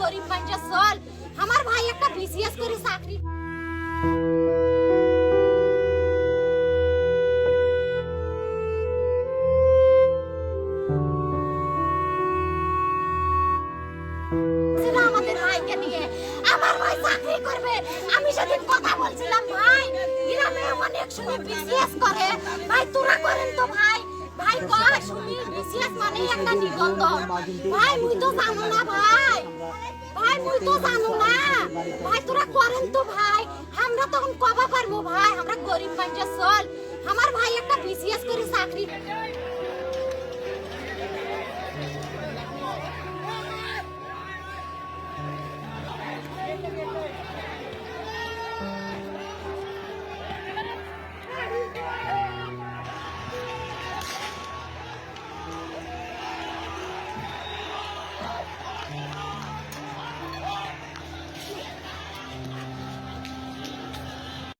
গরিব মানুষের চল। আমার ভাই একটা বিসিএস করে চাকরি ভাইকে আমার ভাই চাকরি করবে। আমি সেদিন কথা বলছিলাম, ভাই অনেক সময় বিসিএস করে। ভাই, তোরা করেন তো, ভাই। ভাই, কয়? শুনি বিসিএস মানে একটা নিবন্ধন। ভাই, মুই তো জানো না, ভাই। তো জানো না? ভাই, তোরা করেন তো ভাই। আমরা তখন কবা পারব ভাই, আমরা গরিব মানুষ চল। আমার ভাই একটা বিসিএস করে চাকরি